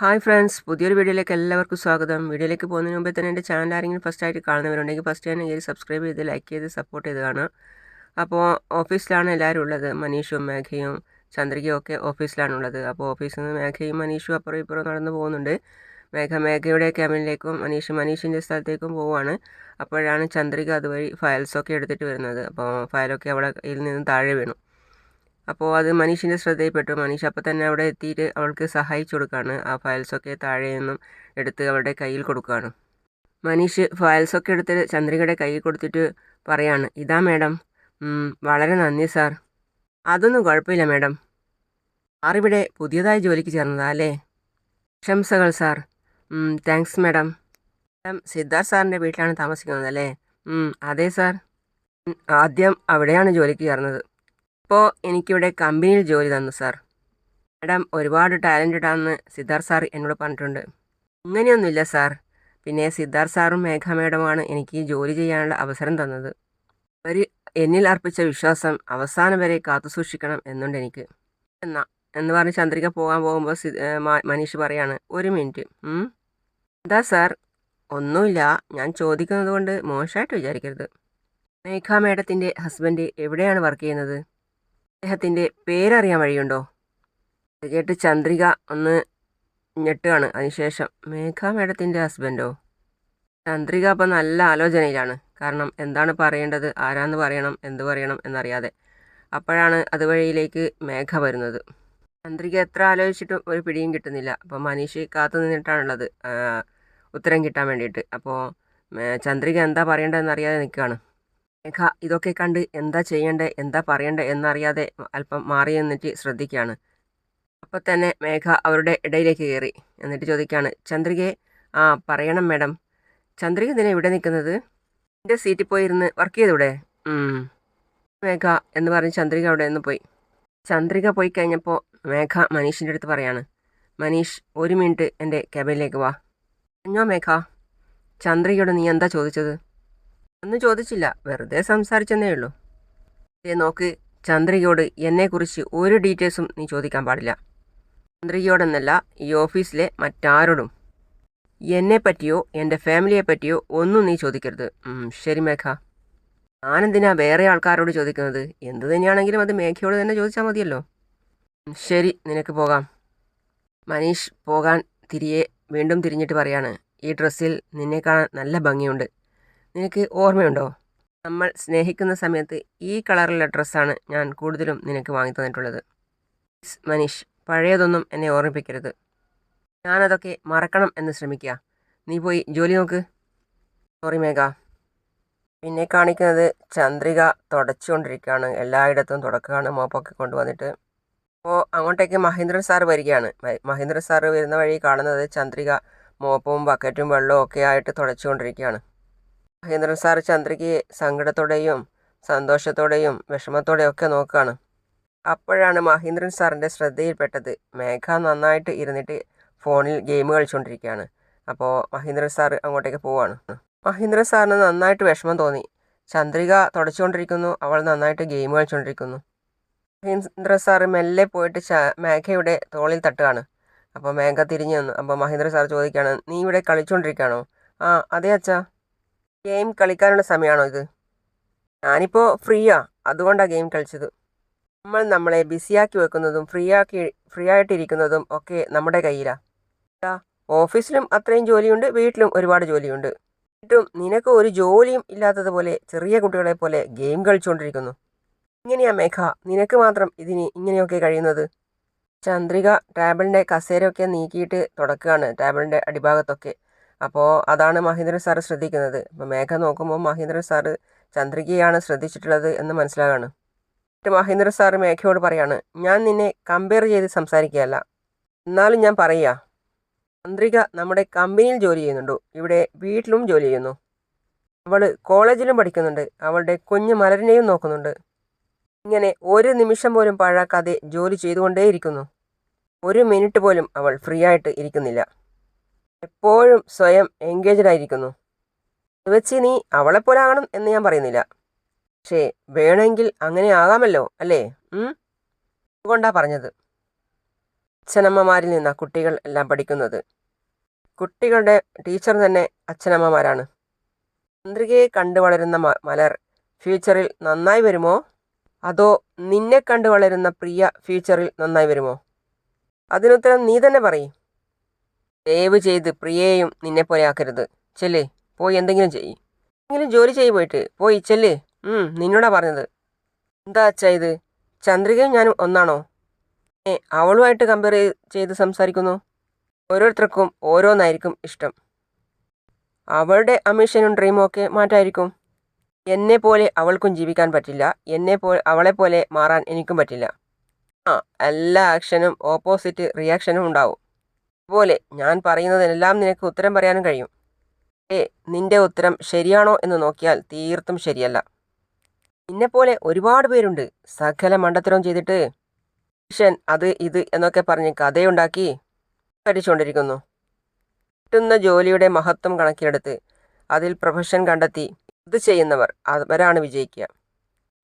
Hi friends പുതിയൊരു വീഡിയോയിലേക്ക് എല്ലാവർക്കും സ്വാഗതം. വീഡിയോയിലേക്ക് പോകുന്നതിന് മുമ്പേ തന്നെ എന്റെ ചാനൽ ആരെങ്കിലും ഫസ്റ്റ് ആയിട്ട് കാണുന്നവരുണ്ടെങ്കിൽ ഫസ്റ്റ് തന്നെ കയറി സബ്സ്ക്രൈബ് ചെയ്ത് ലൈക്ക് ചെയ്ത് സപ്പോർട്ട് ചെയ്ത് കാണുക. അപ്പോൾ ഓഫീസിലാണ് എല്ലാവരും ഉള്ളത്. മനീഷും മേഘയും ചന്ദ്രികയും ഒക്കെ ഓഫീസിലാണുള്ളത് അപ്പോൾ ഓഫീസിൽ നിന്ന് മേഘയും മനീഷും അപ്പുറം ഇപ്പുറം നടന്നു പോകുന്നുണ്ട്. മേഘ മേഘയുടെ ക്യാബിനിലേക്കും മനീഷ് മനീഷിന്റെ സ്ഥലത്തേക്കും പോവുകയാണ്. അപ്പോഴാണ് ചന്ദ്രിക അതുവഴി ഫയൽസൊക്കെ എടുത്തിട്ട് വരുന്നത്. അപ്പോൾ ഫയലൊക്കെ അവിടെ ഇതിൽ നിന്ന് താഴെ വീണു. അപ്പോൾ അത് മനീഷിന്റെ ശ്രദ്ധയിൽപ്പെട്ടു. മനീഷ് അപ്പോൾ തന്നെ അവിടെ എത്തിയിട്ട് അവൾക്ക് സഹായിച്ചു കൊടുക്കുകയാണ് ആ ഫയൽസൊക്കെ താഴെ നിന്നും എടുത്ത് അവളുടെ കയ്യിൽ കൊടുക്കുകയാണ് മനീഷ് ഫയൽസൊക്കെ എടുത്ത് ചന്ദ്രികയുടെ കയ്യിൽ കൊടുത്തിട്ട് പറയാണ് ഇതാ മേഡം വളരെ നന്ദി സാർ. അതൊന്നും കുഴപ്പമില്ല മേഡം. ആറിവിടെ പുതിയതായി ജോലിക്ക് ചേർന്നതാ അല്ലേ? പ്രശംസകൾ sir. Thanks madam. Madam Siddharth സാറിന്റെ വീട്ടിലാണ് താമസിക്കുന്നത് അല്ലേ? അതെ സാർ. ആദ്യം അവിടെയാണ് ജോലിക്ക് ചേർന്നത്. ഇപ്പോൾ എനിക്കിവിടെ കമ്പനിയിൽ ജോലി തന്നു സാർ. മാഡം ഒരുപാട് ടാലന്റഡ് ആണെന്ന് സിദ്ധാർത്ഥ് സാർ എന്നോട് പറഞ്ഞിട്ടുണ്ട്. അങ്ങനെയൊന്നുമില്ല സാർ. പിന്നെ സിദ്ധാർത്ഥ് സാറും മേഘ മേഡമാണ് എനിക്ക് ജോലി ചെയ്യാനുള്ള അവസരം തന്നത്. അവർ എന്നിൽ അർപ്പിച്ച വിശ്വാസം അവസാനം വരെ കാത്തു സൂക്ഷിക്കണം എന്നുണ്ട് എനിക്ക്. എന്നാ എന്ന് പറഞ്ഞ് ചന്ദ്രിക പോകാൻ പോകുമ്പോൾ മനീഷ് പറയാണ് ഒരു മിനിറ്റ് എന്താ സാർ? ഒന്നുമില്ല. ഞാൻ ചോദിക്കുന്നത് കൊണ്ട് മോശമായിട്ട് വിചാരിക്കരുത്. മേഘ മേഡത്തിന്റെ ഹസ്ബൻഡ് എവിടെയാണ് വർക്ക് ചെയ്യുന്നത്? അദ്ദേഹത്തിന്റെ പേരറിയാൻ വഴിയുണ്ടോ? അത് കേട്ട് ചന്ദ്രിക ഒന്ന് ഞെട്ടുകയാണ്. അതിനുശേഷം മേഘ മേഡത്തിന്റെ ഹസ്ബൻഡോ? ചന്ദ്രിക അപ്പം നല്ല ആലോചനയിലാണ്. കാരണം എന്താണ് പറയേണ്ടത്? ആരാന്ന് പറയണം? എന്ത് പറയണം? എന്നറിയാതെ. അപ്പോഴാണ് അതുവഴിയിലേക്ക് മേഘ വരുന്നത്. ചന്ദ്രിക എത്ര ആലോചിച്ചിട്ടും ഒരു പിടിയും കിട്ടുന്നില്ല. അപ്പോൾ മനീഷ് കാത്തു നിന്നിട്ടാണുള്ളത്. ഉത്തരം കിട്ടാൻ വേണ്ടിയിട്ട്. അപ്പോൾ ചന്ദ്രിക എന്താ പറയേണ്ടതെന്ന് അറിയാതെ നിൽക്കുകയാണ് മേഘ ഇതൊക്കെ കണ്ട് എന്താ ചെയ്യണ്ടേ എന്താ പറയണ്ടേ എന്നറിയാതെ അല്പം മാറി നിന്നിട്ട് ശ്രദ്ധിക്കുകയാണ് അപ്പോൾ തന്നെ മേഘ അവരുടെ ഇടയിലേക്ക് കയറി. എന്നിട്ട് ചോദിക്കുകയാണ് ചന്ദ്രികയെ ആ പറയണം മാഡം. ചന്ദ്രിക ഇതിനെ ഇവിടെ നിൽക്കുന്നത്? എന്റെ സീറ്റിൽ പോയി ഇരുന്ന് വർക്ക് ചെയ്തൂടെ. മേഘ എന്ന് പറഞ്ഞ് ചന്ദ്രിക അവിടെ നിന്ന് പോയി. ചന്ദ്രിക പോയി കഴിഞ്ഞപ്പോൾ മേഘ മനീഷിന്റെ അടുത്ത് പറയാണ് മനീഷ് ഒരു മിനിറ്റ് എന്റെ ക്യാബിനിലേക്ക് വാ. അഞ്ഞോ മേഘ ചന്ദ്രികയോട് നീ എന്താ ചോദിച്ചത്? ഒന്നും ചോദിച്ചില്ല. വെറുതെ സംസാരിച്ചെന്നേ ഉള്ളൂ. ദേ നോക്ക് ചന്ദ്രികയോട് എന്നെക്കുറിച്ച് ഒരു ഡീറ്റെയിൽസും നീ ചോദിക്കാൻ പാടില്ല. ചന്ദ്രികയോടെന്നല്ല ഈ ഓഫീസിലെ മറ്റാരോടും. എന്നെ പറ്റിയോ എന്റെ ഫാമിലിയെ പറ്റിയോ ഒന്നും നീ ചോദിക്കരുത്. ശരി മേഘ. ഞാനെന്തിനാ വേറെ ആൾക്കാരോട് ചോദിക്കുന്നത്? എന്ത് തന്നെയാണെങ്കിലും അത് മേഘയോട് തന്നെ ചോദിച്ചാൽ മതിയല്ലോ. ശരി നിനക്ക് പോകാം. മനീഷ് പോകാൻ തിരിയെ വീണ്ടും തിരിഞ്ഞിട്ട് പറയാണ്. ഈ ഡ്രസ്സിൽ നിന്നെ കാണാൻ നല്ല ഭംഗിയുണ്ട്. നിനക്ക് ഓർമ്മയുണ്ടോ? നമ്മൾ സ്നേഹിക്കുന്ന സമയത്ത് ഈ കളറിലുള്ള ഡ്രസ്സാണ് ഞാൻ കൂടുതലും നിനക്ക് വാങ്ങി തന്നിട്ടുള്ളത്. മനീഷ് പഴയതൊന്നും എന്നെ ഓർമ്മിപ്പിക്കരുത്. ഞാനതൊക്കെ മറക്കണം എന്ന് ശ്രമിക്കുക നീ പോയി ജോലി നോക്ക്. സോറി മേഘ. പിന്നെ കാണിക്കുന്നത് ചന്ദ്രിക തുടച്ചുകൊണ്ടിരിക്കുകയാണ്. എല്ലായിടത്തും തുടക്കുകയാണ് മോപ്പൊക്കെ കൊണ്ടുവന്നിട്ട്. അപ്പോൾ അങ്ങോട്ടേക്ക് മഹേന്ദ്രൻ സാർ വരികയാണ്. മഹേന്ദ്രൻ സാർ വരുന്ന വഴി കാണുന്നത് ചന്ദ്രിക മോപ്പവും ബക്കറ്റും വെള്ളവും ഒക്കെ ആയിട്ട് തുടച്ചുകൊണ്ടിരിക്കുകയാണ്. മഹേന്ദ്രൻ സാർ ചന്ദ്രയ്ക്ക് സങ്കടത്തോടെയും സന്തോഷത്തോടെയും വിഷമത്തോടെയും ഒക്കെ നോക്കുകയാണ്. അപ്പോഴാണ് മഹേന്ദ്രൻ സാറിന്റെ ശ്രദ്ധയിൽപ്പെട്ടത്. മേഘ നന്നായിട്ട് ഇരുന്നിട്ട് ഫോണിൽ ഗെയിം കളിച്ചുകൊണ്ടിരിക്കുകയാണ്. അപ്പോൾ മഹേന്ദ്രൻ സാർ അങ്ങോട്ടേക്ക് പോവാണ് മഹേന്ദ്രൻ സാറിന് നന്നായിട്ട് വിഷമം തോന്നി. ചന്ദ്രിക തുടച്ചുകൊണ്ടിരിക്കുന്നു. അവൾ നന്നായിട്ട് ഗെയിം കളിച്ചുകൊണ്ടിരിക്കുന്നു. മഹേന്ദ്ര സാറ് മെല്ലെ പോയിട്ട് ച മേഘയുടെ തോളിൽ തട്ടുകയാണ്. അപ്പോൾ മേഘ തിരിഞ്ഞു വന്നു. അപ്പോൾ മഹേന്ദ്ര സാർ ചോദിക്കുകയാണ് നീ ഇവിടെ കളിച്ചുകൊണ്ടിരിക്കുകയാണോ? ആ അതെ അച്ഛാ. ഗെയിം കളിക്കാനുള്ള സമയമാണോ ഇത്? ഞാനിപ്പോൾ ഫ്രീയാ അതുകൊണ്ടാണ് ഗെയിം കളിച്ചത്. നമ്മൾ നമ്മളെ ബിസിയാക്കി വെക്കുന്നതും ഫ്രീ ആക്കി ഫ്രീ ആയിട്ടിരിക്കുന്നതും ഒക്കെ നമ്മുടെ കയ്യിലാണ് ഓഫീസിലും അത്രയും ജോലിയുണ്ട് വീട്ടിലും ഒരുപാട് ജോലിയുണ്ട്. എന്നിട്ടും നിനക്ക് ഒരു ജോലിയും ഇല്ലാത്തതുപോലെ ചെറിയ കുട്ടികളെ പോലെ ഗെയിം കളിച്ചുകൊണ്ടിരിക്കുന്നു ഇങ്ങനെയാ മേഘ നിനക്ക് മാത്രം ഇതിന് ഇങ്ങനെയൊക്കെ കഴിയുന്നത്? ചന്ദ്രിക ടേബിളിന്റെ കസേരയൊക്കെ നീക്കിയിട്ട് തുടക്കുകയാണ് ടേബിളിന്റെ അടിഭാഗത്തൊക്കെ. അപ്പോൾ അതാണ് മഹേന്ദ്രൻ സാറ് ശ്രദ്ധിക്കുന്നത്. അപ്പോൾ മേഘ നോക്കുമ്പോൾ മഹേന്ദ്രൻ സാറ് ചന്ദ്രികയാണ് ശ്രദ്ധിച്ചിട്ടുള്ളത് എന്ന് മനസ്സിലാകാണ്. മഹേന്ദ്ര സാറ് മേഘയോട് പറയാണ് ഞാൻ നിന്നെ കമ്പയർ ചെയ്ത് സംസാരിക്കുകയല്ല. എന്നാലും ഞാൻ പറയുക. ചന്ദ്രിക നമ്മുടെ കമ്പനിയിൽ ജോലി ചെയ്യുന്നുണ്ടോ. ഇവിടെ വീട്ടിലും ജോലി ചെയ്യുന്നു. അവൾ കോളേജിലും പഠിക്കുന്നുണ്ട്. അവളുടെ കുഞ്ഞു മലരിനെയും നോക്കുന്നുണ്ട്. ഇങ്ങനെ ഒരു നിമിഷം പോലും പാഴാക്കാതെ ജോലി ചെയ്തുകൊണ്ടേയിരിക്കുന്നു. ഒരു മിനിറ്റ് പോലും അവൾ ഫ്രീ ആയിട്ട് ഇരിക്കുന്നില്ല. എപ്പോഴും സ്വയം എൻഗേജ്ഡ് ആയിരിക്കുന്നു. വെച്ച് നീ അവളെപ്പോലെ ആകണം എന്ന് ഞാൻ പറയുന്നില്ല. പക്ഷേ വേണമെങ്കിൽ അങ്ങനെ ആകാമല്ലോ അല്ലേ? അതുകൊണ്ടാ പറഞ്ഞത്. അച്ഛനമ്മമാരിൽ നിന്നാ കുട്ടികൾ എല്ലാം പഠിക്കുന്നത്. കുട്ടികളുടെ ടീച്ചർ തന്നെ അച്ഛനമ്മമാരാണ്. ചന്ദ്രികയെ കണ്ടു വളരുന്ന മലർ ഫ്യൂച്ചറിൽ നന്നായി വരുമോ? അതോ നിന്നെ കണ്ടു വളരുന്ന പ്രിയ ഫ്യൂച്ചറിൽ നന്നായി വരുമോ? അതിനുത്തരം നീ തന്നെ പറയും. ദയവ് ചെയ്ത് പ്രിയേയും നിന്നെ പോലെ ആക്കരുത്. ചെല്ലേ പോയി എന്തെങ്കിലും ചെയ്യ്. എന്തെങ്കിലും ജോലി ചെയ്ത് പോയിട്ട്. പോയി ചെല്ലേ. നിന്നോടാ പറഞ്ഞത്. എന്താ അച്ഛാ ഇത്? ചന്ദ്രികയും ഞാനും ഒന്നാണോ? ഏ അവളുമായിട്ട് കമ്പയർ ചെയ്ത് സംസാരിക്കുന്നു. ഓരോരുത്തർക്കും ഓരോന്നായിരിക്കും ഇഷ്ടം. അവളുടെ അമീഷനും ഡ്രീമും ഒക്കെ മാറ്റായിരിക്കും. എന്നെ പോലെ അവൾക്കും ജീവിക്കാൻ പറ്റില്ല. എന്നെ പോ അവളെ പോലെ മാറാൻ എനിക്കും പറ്റില്ല. ആ എല്ലാ ആക്ഷനും ഓപ്പോസിറ്റ് റിയാക്ഷനും ഉണ്ടാവും. അതുപോലെ ഞാൻ പറയുന്നതിനെല്ലാം നിനക്ക് ഉത്തരം പറയാനും കഴിയും. ഏ നിന്റെ ഉത്തരം ശരിയാണോ എന്ന് നോക്കിയാൽ തീർത്തും ശരിയല്ല. നിന്നെപ്പോലെ ഒരുപാട് പേരുണ്ട്. സകല മണ്ടത്തരവും ചെയ്തിട്ട് മനുഷ്യൻ അത് ഇത് എന്നൊക്കെ പറഞ്ഞ് കഥയുണ്ടാക്കി പഠിച്ചുകൊണ്ടിരിക്കുന്നു. കിട്ടുന്ന ജോലിയുടെ മഹത്വം കണക്കിലെടുത്ത് അതിൽ പ്രൊഫഷൻ കണ്ടെത്തി ഇത് ചെയ്യുന്നവർ അവരാണ് വിജയിക്കുക.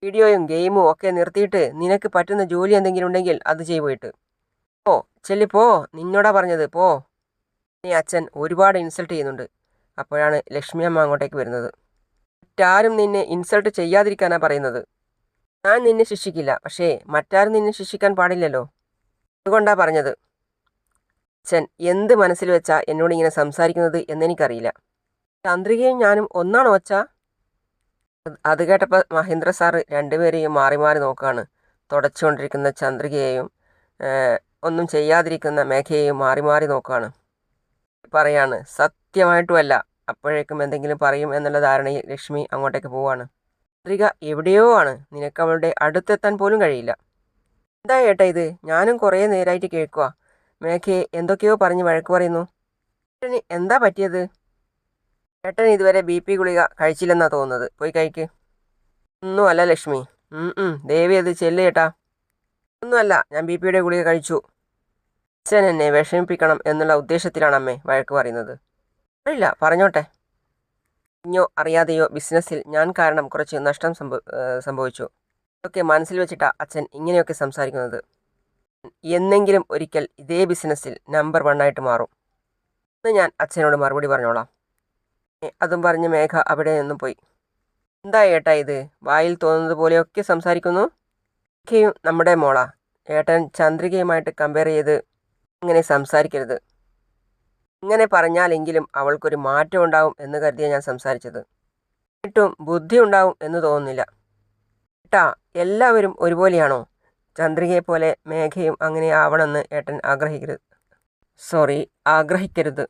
വീഡിയോയും ഗെയിമും ഒക്കെ നിർത്തിയിട്ട് നിനക്ക് പറ്റുന്ന ജോലി എന്തെങ്കിലും ഉണ്ടെങ്കിൽ അത് ചെയ്തു പോയിട്ട് പോ ചെല്ലി പോ നിന്നോടാ പറഞ്ഞത് പോ. നീ അച്ഛൻ ഒരുപാട് ഇൻസൾട്ട് ചെയ്യുന്നുണ്ട്. അപ്പോഴാണ് ലക്ഷ്മി അമ്മ അങ്ങോട്ടേക്ക് വരുന്നത്. മറ്റാരും നിന്നെ ഇൻസൾട്ട് ചെയ്യാതിരിക്കാനാ പറയുന്നത്. ഞാൻ നിന്നെ ശിക്ഷിക്കില്ല പക്ഷേ മറ്റാരും നിന്നെ ശിക്ഷിക്കാൻ പാടില്ലല്ലോ. അതുകൊണ്ടാ പറഞ്ഞത്. അച്ഛൻ എന്ത് മനസ്സിൽ വെച്ചാ എന്നോട് ഇങ്ങനെ സംസാരിക്കുന്നത് എന്നെനിക്കറിയില്ല. ചന്ദ്രികയും ഞാനും ഒന്നാണോ അച്ഛാ? അത് കേട്ടപ്പോൾ മഹേന്ദ്ര സാറ് രണ്ടുപേരെയും മാറി മാറി നോക്കുകയാണ് തുടച്ചുകൊണ്ടിരിക്കുന്ന ചന്ദ്രികയെയും ഒന്നും ചെയ്യാതിരിക്കുന്ന മേഘയെയും മാറി മാറി നോക്കുകയാണ് പറയാണ് സത്യമായിട്ടുമല്ല. അപ്പോഴേക്കും എന്തെങ്കിലും പറയും എന്നുള്ള ധാരണയിൽ ലക്ഷ്മി അങ്ങോട്ടേക്ക് പോവാണ്. ചന്ദ്രിക എവിടെയോ ആണ്. നിനക്ക് അവളുടെ അടുത്തെത്താൻ പോലും കഴിയില്ല. എന്താ ഏട്ടാ ഇത്? ഞാനും കുറേ നേരമായിട്ട് കേൾക്കുക മേഘയെ എന്തൊക്കെയോ പറഞ്ഞ് വഴക്ക് പറയുന്നു. ഏട്ടന് എന്താ പറ്റിയത്? ഏട്ടൻ ഇതുവരെ ബി പി ഗുളിക കഴിച്ചില്ലെന്നാ തോന്നുന്നത്. പോയി കഴിക്ക്. ഒന്നുമല്ല ലക്ഷ്മി. ദേവി അത് ചെല്ലേട്ടാ ഒന്നുമല്ല. ഞാൻ ബി പിയുടെ ഗുളിക കഴിച്ചു. അച്ഛൻ എന്നെ വിഷമിപ്പിക്കണം എന്നുള്ള ഉദ്ദേശത്തിലാണ് അമ്മേ വഴക്ക് പറയുന്നത്. അറിയില്ല പറഞ്ഞോട്ടെ. ഇഞ്ഞോ അറിയാതെയോ ബിസിനസ്സിൽ ഞാൻ കാരണം കുറച്ച് നഷ്ടം സംഭവ സംഭവിച്ചു. ഇതൊക്കെ മനസ്സിൽ വെച്ചിട്ടാ അച്ഛൻ ഇങ്ങനെയൊക്കെ സംസാരിക്കുന്നത്. എന്നെങ്കിലും ഒരിക്കൽ ഇതേ ബിസിനസ്സിൽ നമ്പർ വണ്ണായിട്ട് മാറും. എന്ന് ഞാൻ അച്ഛനോട് മറുപടി പറഞ്ഞോളാം. അതും പറഞ്ഞ് മേഘ അവിടെ നിന്നും പോയി. എന്താ ഏട്ടാ ഇത്? വായിൽ തോന്നുന്നത് പോലെയൊക്കെ സംസാരിക്കുന്നു? മേഘയും നമ്മുടെ മോളാ. ഏട്ടൻ ചന്ദ്രികയുമായിട്ട് കമ്പയർ ചെയ്ത് ഇങ്ങനെ സംസാരിക്കരുത്. ഇങ്ങനെ പറഞ്ഞാലെങ്കിലും അവൾക്കൊരു മാറ്റം ഉണ്ടാവും എന്ന് കരുതിയ ഞാൻ സംസാരിച്ചത്. എന്നിട്ടും ബുദ്ധി ഉണ്ടാവും എന്ന് തോന്നുന്നില്ല. ഏട്ടാ എല്ലാവരും ഒരുപോലെയാണോ? ചന്ദ്രികയെ പോലെ മേഘയും അങ്ങനെ ആവണമെന്ന് ഏട്ടൻ ആഗ്രഹിക്കരുത്. സോറി ആഗ്രഹിക്കരുത്.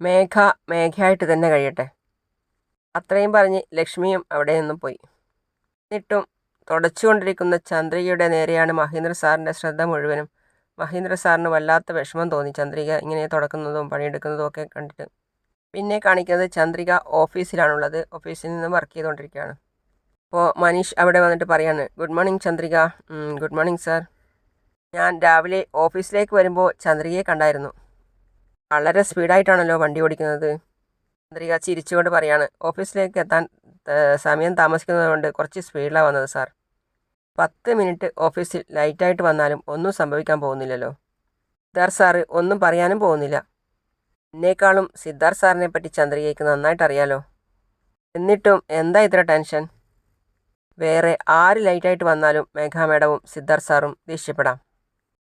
മേഘ മേഘയായിട്ട് തന്നെ കഴിയട്ടെ. അത്രയും പറഞ്ഞ് ലക്ഷ്മിയും അവിടെ നിന്നും പോയി. എന്നിട്ടും തുടച്ചുകൊണ്ടിരിക്കുന്ന ചന്ദ്രികയുടെ നേരെയാണ് മഹേന്ദ്ര സാറിന്റെ ശ്രദ്ധ മുഴുവനും മഹേന്ദ്ര സാറിന് വല്ലാത്ത വിഷമം തോന്നി ചന്ദ്രിക ഇങ്ങനെ തുടക്കുന്നതും പണിയെടുക്കുന്നതും ഒക്കെ കണ്ടിട്ട്. പിന്നെ കാണിക്കുന്നത് ചന്ദ്രിക ഓഫീസിലാണുള്ളത്. ഓഫീസിൽ നിന്ന് വർക്ക് ചെയ്തുകൊണ്ടിരിക്കുകയാണ്. അപ്പോൾ മനീഷ് അവിടെ വന്നിട്ട് പറയാണ് good morning Chandrika. Good morning sir. ഞാൻ രാവിലെ ഓഫീസിലേക്ക് വരുമ്പോൾ ചന്ദ്രികയെ കണ്ടായിരുന്നു. വളരെ സ്പീഡായിട്ടാണല്ലോ വണ്ടി ഓടിക്കുന്നത്. ചന്ദ്രിക ചിരിച്ചുകൊണ്ട് പറയാണ് ഓഫീസിലേക്ക് എത്താൻ സമയം താമസിക്കുന്നതുകൊണ്ട് കുറച്ച് സ്പീഡിലാണ് വന്നത് സാർ. പത്ത് മിനിറ്റ് ഓഫീസിൽ ലൈറ്റായിട്ട് വന്നാലും ഒന്നും സംഭവിക്കാൻ പോകുന്നില്ലല്ലോ. സിദ്ധാർത്ഥ് സാറ് ഒന്നും പറയാനും പോകുന്നില്ല. എന്നേക്കാളും സിദ്ധാർത്ഥ് സാറിനെ പറ്റി ചന്ദ്രികയ്ക്ക് നന്നായിട്ട് അറിയാലോ എന്നിട്ടും എന്താ ഇത്ര ടെൻഷൻ? വേറെ ആര് ലൈറ്റായിട്ട് വന്നാലും മേഘാ മേഡവും സിദ്ധാർത്ഥ് സാറും ദേഷ്യപ്പെടാം.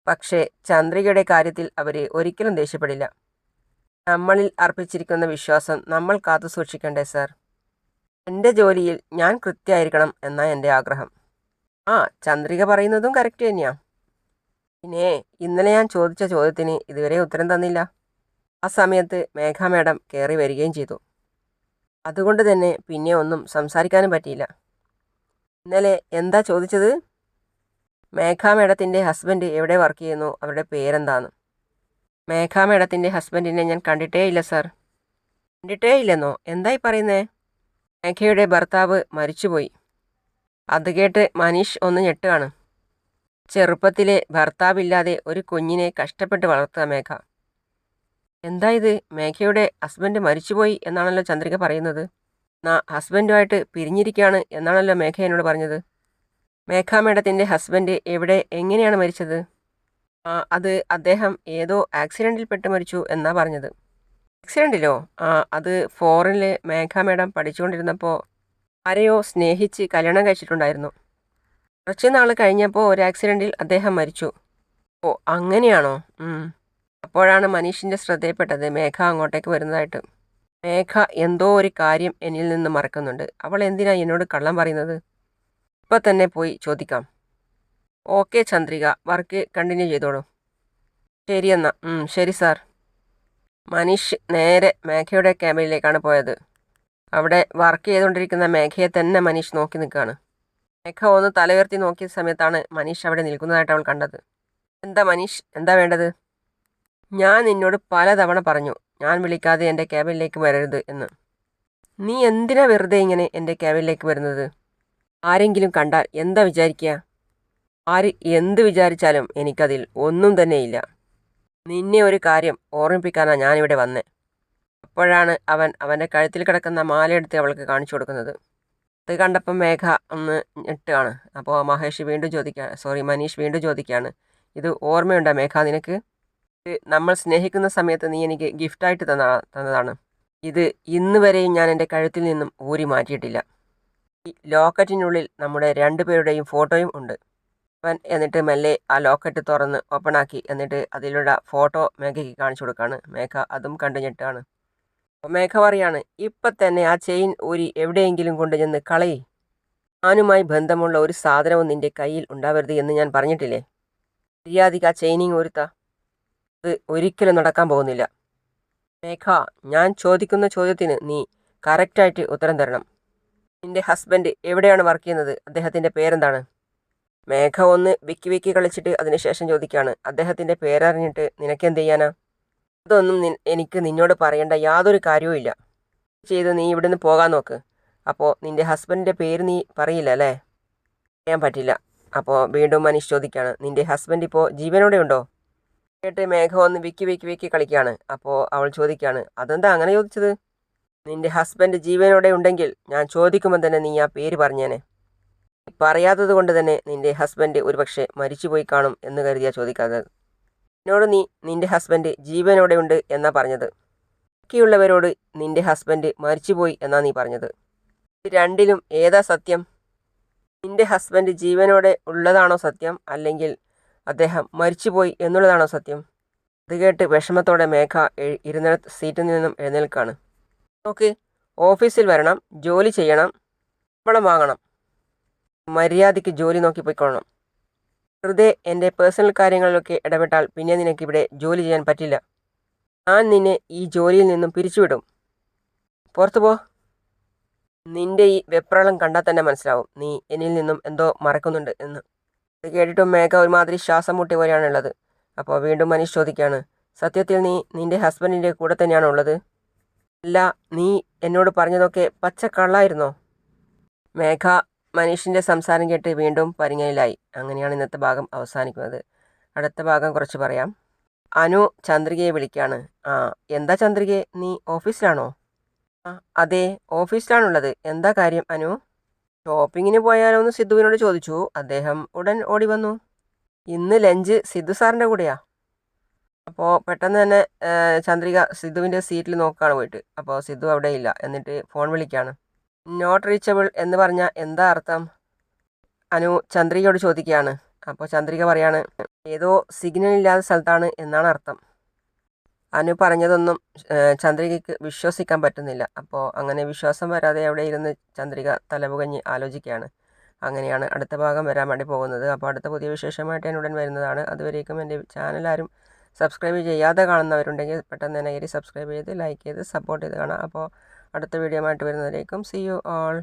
പക്ഷേ ചന്ദ്രികയുടെ കാര്യത്തിൽ അവർ ഒരിക്കലും ദേഷ്യപ്പെടില്ല. നമ്മളിൽ അർപ്പിച്ചിരിക്കുന്ന വിശ്വാസം നമ്മൾ കാത്തു സൂക്ഷിക്കണ്ടേ സാർ? എന്റെ ജോലിയിൽ ഞാൻ കൃത്യമായിരിക്കണം എന്നാണ് എന്റെ ആഗ്രഹം. ആ ചന്ദ്രിക പറയുന്നതും കറക്റ്റ് തന്നെയാണ് പിന്നെ ഇന്നലെ ഞാൻ ചോദിച്ച ചോദ്യത്തിന് ഇതുവരെ ഉത്തരം തന്നില്ല. ആ സമയത്ത് മേഘ മേഡം കയറി വരികയും ചെയ്തു. അതുകൊണ്ട് തന്നെ പിന്നെ ഒന്നും സംസാരിക്കാനും പറ്റിയില്ല. ഇന്നലെ എന്താ ചോദിച്ചത്? മേഘ മേഡത്തിന്റെ ഹസ്ബൻഡ് എവിടെ വർക്ക് ചെയ്യുന്നു? അവരുടെ പേരെന്താണ്? മേഘ മേഡത്തിന്റെ ഹസ്ബൻഡിനെ ഞാൻ കണ്ടിട്ടേ ഇല്ല സാർ കണ്ടിട്ടേ ഇല്ലെന്നോ? എന്തായി പറയുന്നേ? മേഘയുടെ ഭർത്താവ് മരിച്ചുപോയി. അത് കേട്ട് മനീഷ് ഒന്ന് ഞെട്ടുകയാണ്. ചെറുപ്പത്തിലെ ഭർത്താവില്ലാതെ ഒരു കുഞ്ഞിനെ കഷ്ടപ്പെട്ട് വളർത്തുക മേഘ. എന്താ ഇത്? മേഘയുടെ ഹസ്ബൻഡ് മരിച്ചുപോയി എന്നാണല്ലോ ചന്ദ്രിക പറയുന്നത്. നാ ഹസ്ബൻഡുമായിട്ട് പിരിഞ്ഞിരിക്കുകയാണ് എന്നാണല്ലോ മേഘ എന്നോട് പറഞ്ഞത്. മേഘ മേഡത്തിന്റെ ഹസ്ബൻഡ് എവിടെ എങ്ങനെയാണ് മരിച്ചത്? അത് അദ്ദേഹം ഏതോ ആക്സിഡന്റിൽ പെട്ട് മരിച്ചു എന്നാ പറഞ്ഞത്. ആക്സിഡന്റിലോ? അത് ഫോറിനിൽ മേഘ മേഡം പഠിച്ചുകൊണ്ടിരുന്നപ്പോൾ ആരെയോ സ്നേഹിച്ച് കല്യാണം കഴിച്ചിട്ടുണ്ടായിരുന്നു. കുറച്ച് നാൾ കഴിഞ്ഞപ്പോൾ ഒരു ആക്സിഡന്റിൽ അദ്ദേഹം മരിച്ചു. ഓ അങ്ങനെയാണോ? അപ്പോഴാണ് മനീഷിന്റെ ശ്രദ്ധയിൽപ്പെട്ടത് മേഘ അങ്ങോട്ടേക്ക് വരുന്നതായിട്ട്. മേഘ എന്തോ ഒരു കാര്യം എന്നിൽ നിന്ന് മറക്കുന്നുണ്ട്. അവൾ എന്തിനാ എന്നോട് കള്ളം പറയുന്നത്? ഇപ്പം തന്നെ പോയി ചോദിക്കാം. ഓക്കെ ചന്ദ്രിക. വർക്ക് കണ്ടിന്യൂ ചെയ്തോളൂ. ശരിയെന്നാ ശരി സാർ. മനീഷ് നേരെ മേഘയുടെ ക്യാബിനിലേക്കാണ് പോയത്. അവിടെ വർക്ക് ചെയ്തുകൊണ്ടിരിക്കുന്ന മേഘയെ തന്നെ മനീഷ് നോക്കി നിൽക്കുകയാണ്. മേഘ ഒന്ന് തലയുയർത്തി നോക്കിയ സമയത്താണ് മനീഷ് അവിടെ നിൽക്കുന്നതായിട്ട് അവൾ കണ്ടത്. എന്താ മനീഷ്? എന്താ വേണ്ടത്? ഞാൻ നിന്നോട് പലതവണ പറഞ്ഞു ഞാൻ വിളിക്കാതെ എന്റെ ക്യാബിനിലേക്ക് വരരുത് എന്ന്. നീ എന്തിനാ വെറുതെ ഇങ്ങനെ എന്റെ ക്യാബിനിലേക്ക് വരുന്നത്? ആരെങ്കിലും കണ്ടാൽ എന്താ വിചാരിക്കുക? ആര് എന്ത് വിചാരിച്ചാലും എനിക്കതിൽ ഒന്നും തന്നെയില്ല. നിന്നെ ഒരു കാര്യം ഓർമ്മിപ്പിക്കാനാണ് ഞാനിവിടെ വന്നേ. അപ്പോഴാണ് അവൻ അവന്റെ കഴുത്തിൽ കിടക്കുന്ന മാലയെടുത്ത് അവൾക്ക് കാണിച്ചു കൊടുക്കുന്നത്. അത് കണ്ടപ്പം മേഘ ഒന്ന് ഞെട്ടുകയാണ്. അപ്പോൾ മഹേഷ് വീണ്ടും ചോദിക്കുകയാണ് സോറി മനീഷ് വീണ്ടും ചോദിക്കുകയാണ് ഇത് ഓർമ്മയുണ്ടോ മേഘ നിനക്ക്? നമ്മൾ സ്നേഹിക്കുന്ന സമയത്ത് നീ എനിക്ക് ഗിഫ്റ്റായിട്ട് തന്ന തന്നതാണ്. ഇത് ഇന്ന് വരെയും ഞാൻ എന്റെ കഴുത്തിൽ നിന്നും ഊരി മാറ്റിയിട്ടില്ല. ഈ ലോക്കറ്റിനുള്ളിൽ നമ്മുടെ രണ്ടുപേരുടെയും ഫോട്ടോയും ഉണ്ട്. അവൻ എന്നിട്ട് മെല്ലെ ആ ലോക്കറ്റ് തുറന്ന് ഓപ്പണാക്കി എന്നിട്ട് അതിലുള്ള ഫോട്ടോ മേഘയ്ക്ക് കാണിച്ചു കൊടുക്കുകയാണ് മേഘ അതും കണ്ടു ഞെട്ടാണ് അപ്പോൾ മേഘ പറയാണ് ഇപ്പം തന്നെ ആ ചെയിൻ ഊരി എവിടെയെങ്കിലും കൊണ്ടുചെന്ന് കളയി. ഞാനുമായി ബന്ധമുള്ള ഒരു സാധനവും നിന്റെ കയ്യിൽ ഉണ്ടാവരുത് എന്ന് ഞാൻ പറഞ്ഞിട്ടില്ലേ? മര്യാദയ്ക്ക് ആ ചെയിനിങ് ഒരുത്ത അത് ഒരിക്കലും നടക്കാൻ പോകുന്നില്ല. മേഘ ഞാൻ ചോദിക്കുന്ന ചോദ്യത്തിന് നീ കറക്റ്റായിട്ട് ഉത്തരം തരണം. നിന്റെ ഹസ്ബൻഡ് എവിടെയാണ് വർക്ക് ചെയ്യുന്നത്? അദ്ദേഹത്തിന്റെ പേരെന്താണ്? മേഘ ഒന്ന് വിക്കി വിക്കി കളിച്ചിട്ട് അതിനുശേഷം ചോദിക്കുകയാണ് അദ്ദേഹത്തിന്റെ പേരറിഞ്ഞിട്ട് നിനക്കെന്ത് ചെയ്യാനാ? അതൊന്നും എനിക്ക് നിന്നോട് പറയേണ്ട യാതൊരു കാര്യവും ഇല്ല. ചെയ്ത് നീ ഇവിടുന്ന് പോകാൻ നോക്ക്. അപ്പോൾ നിന്റെ ഹസ്ബൻഡിന്റെ പേര് നീ പറയില്ല അല്ലേ? പറയാൻ പറ്റില്ല. അപ്പോൾ വീണ്ടും മനീഷ് ചോദിക്കുകയാണ് നിന്റെ ഹസ്ബൻഡ് ഇപ്പോൾ ജീവനോടെ ഉണ്ടോ? കേട്ട് മേഘ ഒന്ന് വിക്കി വിക്കി വിക്കി കളിക്കുകയാണ് അപ്പോൾ അവൾ ചോദിക്കുകയാണ് അതെന്താ അങ്ങനെ ചോദിച്ചത്? നിന്റെ ഹസ്ബൻഡ് ജീവനോടെ ഉണ്ടെങ്കിൽ ഞാൻ ചോദിക്കുമ്പോൾ തന്നെ നീ ആ പേര് പറഞ്ഞേനെ. പറയാത്തത് കൊണ്ട് തന്നെ നിന്റെ ഹസ്ബൻഡ് ഒരുപക്ഷെ മരിച്ചുപോയി കാണും എന്ന് കരുതിയാ ചോദിക്കാത്തത്. എന്നോട് നീ നിന്റെ ഹസ്ബൻഡ് ജീവനോടെ ഉണ്ട് എന്നാ പറഞ്ഞത്. ബാക്കിയുള്ളവരോട് നിന്റെ ഹസ്ബൻഡ് മരിച്ചുപോയി എന്നാ നീ പറഞ്ഞത്. രണ്ടിലും ഏതാ സത്യം? നിന്റെ ഹസ്ബൻഡ് ജീവനോടെ ഉള്ളതാണോ സത്യം? അല്ലെങ്കിൽ അദ്ദേഹം മരിച്ചുപോയി എന്നുള്ളതാണോ സത്യം? അത് കേട്ട് വിഷമത്തോടെ മേഘ ഇരുന്ന ഇരുന്നിടത്ത് സീറ്റിൽ നിന്നും എഴുന്നേൽക്കാണ്. നോക്ക് ഓഫീസിൽ വരണം ജോലി ചെയ്യണം ശമ്പളം വാങ്ങണം മര്യാദയ്ക്ക് ജോലി നോക്കി പോയിക്കൊള്ളണം. വെറുതെ എന്റെ പേഴ്സണൽ കാര്യങ്ങളിലൊക്കെ ഇടപെട്ടാൽ പിന്നെ നിനക്കിവിടെ ജോലി ചെയ്യാൻ പറ്റില്ല. ഞാൻ നിന്നെ ഈ ജോലിയിൽ നിന്നും പിരിച്ചുവിടും. പുറത്തു പോ. നിന്റെ ഈ വെപ്രാളം കണ്ടാൽ തന്നെ മനസ്സിലാവും നീ എന്നിൽ നിന്നും എന്തോ മറക്കുന്നുണ്ട് എന്ന്. ഇത് കേട്ടിട്ടും മേഘ ഒരുമാതിരി ശ്വാസം മുട്ടി പോലെയാണുള്ളത് അപ്പോൾ വീണ്ടും മനീഷ് ചോദിക്കുകയാണ് സത്യത്തിൽ നീ നിന്റെ ഹസ്ബൻഡിന്റെ കൂടെ തന്നെയാണോ ഉള്ളത്? അല്ല നീ എന്നോട് പറഞ്ഞതൊക്കെ പച്ചക്കള്ളായിരുന്നോ? മേഘ മനീഷിന്റെ സംസാരം കേട്ട് വീണ്ടും പരിങ്ങലിലായി. അങ്ങനെയാണ് ഇന്നത്തെ ഭാഗം അവസാനിക്കുന്നത്. അടുത്ത ഭാഗം കുറച്ച് പറയാം. അനു ചന്ദ്രികയെ വിളിക്കുകയാണ് ആ എന്താ ചന്ദ്രികയെ നീ ഓഫീസിലാണോ? ആ അതെ ഓഫീസിലാണുള്ളത്. എന്താ കാര്യം അനു? ഷോപ്പിങ്ങിന് പോയാലോ എന്ന് സിദ്ധുവിനോട് ചോദിച്ചു. അദ്ദേഹം ഉടൻ ഓടി വന്നു. ഇന്ന് ലഞ്ച് സിദ്ധു സാറിന്റെ കൂടെയാ. അപ്പോൾ പെട്ടെന്ന് തന്നെ ചന്ദ്രിക സിദ്ധുവിന്റെ സീറ്റിൽ നോക്കുകയാണ് പോയിട്ട്. അപ്പോൾ സിദ്ധു അവിടെ ഇല്ല എന്നിട്ട് ഫോൺ വിളിക്കുകയാണ് നോട്ട് റീച്ചബിൾ എന്ന് പറഞ്ഞാൽ എന്താ അർത്ഥം? അനു ചന്ദ്രികയോട് ചോദിക്കുകയാണ്. അപ്പോൾ ചന്ദ്രിക പറയാണ് ഏതോ സിഗ്നൽ ഇല്ലാത്ത സ്ഥലത്താണ് എന്നാണ് അർത്ഥം. അനു പറഞ്ഞതൊന്നും ചന്ദ്രികയ്ക്ക് വിശ്വസിക്കാൻ പറ്റുന്നില്ല. അപ്പോൾ അങ്ങനെ വിശ്വാസം വരാതെ അവിടെ ഇരുന്ന് ചന്ദ്രിക തലപുകഞ്ഞ് ആലോചിക്കുകയാണ്. അങ്ങനെയാണ് അടുത്ത ഭാഗം വരാൻ വേണ്ടി പോകുന്നത്. അപ്പോൾ അടുത്ത പുതിയ വിശേഷമായിട്ട് ഞാൻ ഉടൻ വരുന്നതാണ്. അതുവരേക്കും എന്റെ ചാനൽ ആരും സബ്സ്ക്രൈബ് ചെയ്യാതെ കാണുന്നവരുണ്ടെങ്കിൽ പെട്ടെന്ന് തന്നെ കയറി സബ്സ്ക്രൈബ് ചെയ്ത് ലൈക്ക് ചെയ്ത് സപ്പോർട്ട് ചെയ്ത് കാണാം. അപ്പോൾ അടുത്ത വീഡിയോ ആയിട്ട് വരുന്നതിലേക്കും. C you all